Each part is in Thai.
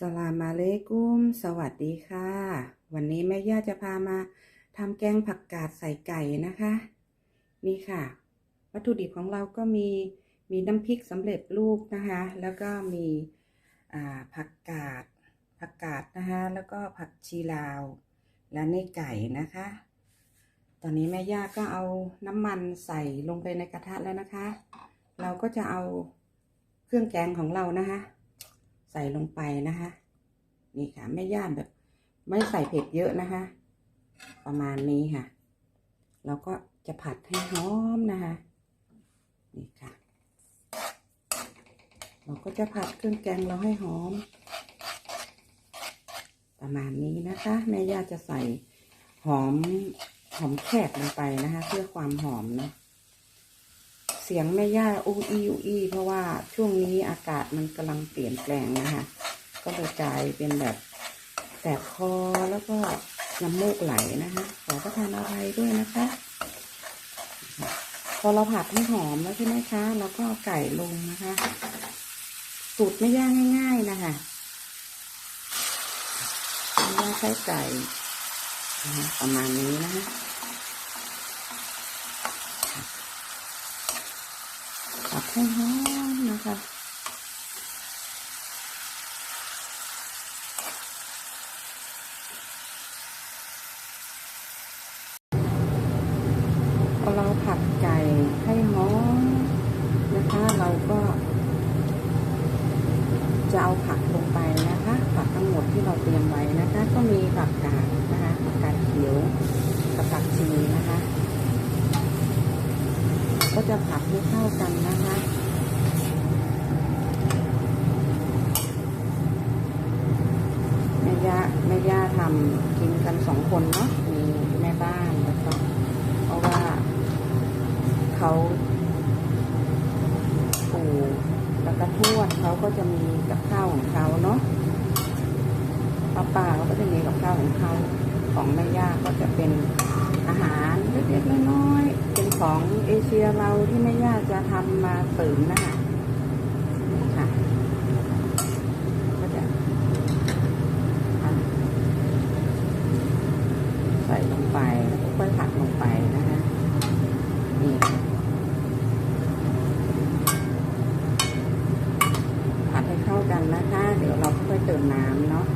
สลามอะเลกุม สวัสดีค่ะ วันนี้แม่ย่าจะพามาทำแกงผักกาดใส่ไก่นะคะ นี่ค่ะ วัตถุดิบของเราก็มีมีน้ำพริกสำเร็จรูปนะคะ แล้วก็มีผักกาดผักกาดนะคะ แล้วก็ผักชีลาว และนี่ไก่นะคะ ตอนนี้แม่ย่าก็เอาน้ำมันใส่ลงไปในกระทะแล้วนะคะ เราก็จะเอาเครื่องแกงของเรานะคะ ใส่ลงไปนะคะ นี่ค่ะแม่ย่าแบบ ไม่ใส่เผ็ดเยอะนะคะ ประมาณนี้ค่ะ เราก็จะผัดให้หอมนะคะ นี่ค่ะ เราก็จะผัดเครื่องแกงเราให้หอม ประมาณนี้นะคะแม่ย่าจะใส่หอมหอมแขกลงไปนะคะ เพื่อความหอมเนาะ เสียงแม่ย่าอูอีอูอีเพราะว่าช่วงนี้อากาศมันกำลังเปลี่ยนแปลงนะคะ ก็เลยกลายเป็นแบบแสบคอแล้วก็น้ำมูกไหลนะคะ ขอประทานอภัยด้วยนะคะ พอเราผัดให้หอมแล้วใช่ไหมคะเราก็ไก่ลงนะคะ สูตรไม่ยากง่าย ๆนะคะไม่ยากใช้ไก่ประมาณนี้นะคะ ผัดให้หอมนะคะพอเราผัดไก่ให้หอมนะคะเราก็จะเอาผักลงไปนะคะ ผักทั้งหมดที่เราเตรียมไว้นะคะ ก็มีผักกาดนะคะผักกาดเขียวกับผักชีนะคะ ก็จะผัดให้เข้ากันนะคะแม่ย่าแม่ย่าทำกินกันสองคนเนาะมีแม่บ้านแล้วก็เพราะว่าเขาปู่แล้วก็ทวดเขาก็จะมีกับข้าวของเขาเนาะป้าป้าเขาก็จะมีกับข้าวของเขาของแม่ย่าก็จะเป็นอาหารเล็กๆน้อยๆเของเอเชียเราที่แม่ย่าจะทำมาเสริมนะคะค่ะก็จะใส่ลงไปแล้วก็ค่อยผัดลงไปนะคะนี่ค่ะผัดให้เข้ากันนะคะ เดี๋ยวเราค่อยเติมน้ำเนาะ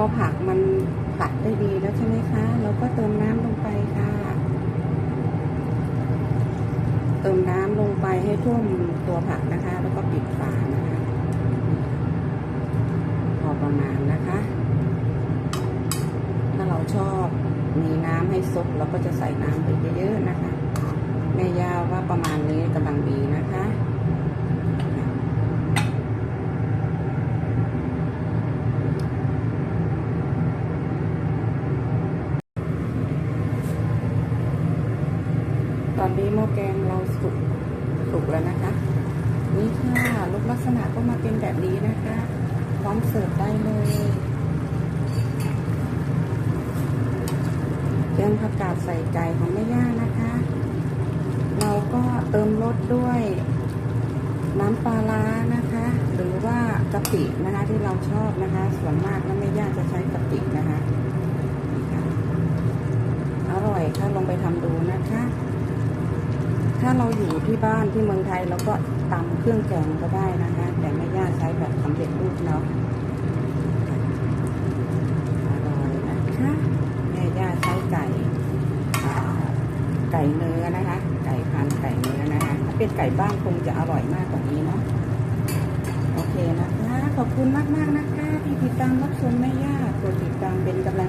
อผักมันผัดได้ดีแล้วใช่ไหมคะ เราก็เติมน้ำลงไปค่ะ เติมน้ำลงไปให้ท่วมตัวผักนะคะ แล้วก็ปิดฝานะคะพอประมาณนะคะ ถ้าเราชอบมีน้ำให้ซดเราก็จะใส่น้ำไปเยอะๆนะคะแม่ย่าว่าประมาณนี้กำลังดีนะคะ ต อนนี้หม้อแกงเราสุกสุกแล้วนะคะ นี่ค่ะรูปลักษณะก็มาเป็นแบบนี้นะคะ พร้อมเสิร์ฟได้เลยแกงผักกาดใส่ไก่ของแม่ย่านะคะ เราก็เติมรสด้วยน้ำปลาร้านะคะ หรือว่ากะปินะคะที่เราชอบนะคะ ส่วนมากแล้วแม่ย่าจะใช้กะปินะคะนี่ค่ะอร่อยค่ะลองไปทำดูนะคะ ถ้าเราอยู่ที่บ้านที่เมืองไทยเราก็ตำเครื่องแกงก็ได้นะคะแต่แม่ย่าใช้แบบสำเร็จรูปเนาะอร่อยนะคะแม่ย่าใช้ไก่ไก่เนื้อนะคะ ไก่พันไก่เนื้อนะคะถ้าเป็นไก่บ้านคงจะอร่อยมากกว่านี้เนาะโอเคนะคะขอบคุณมากๆนะคะที่ติดตามรับชมแม่ย่ากดติดตามเป็นกำ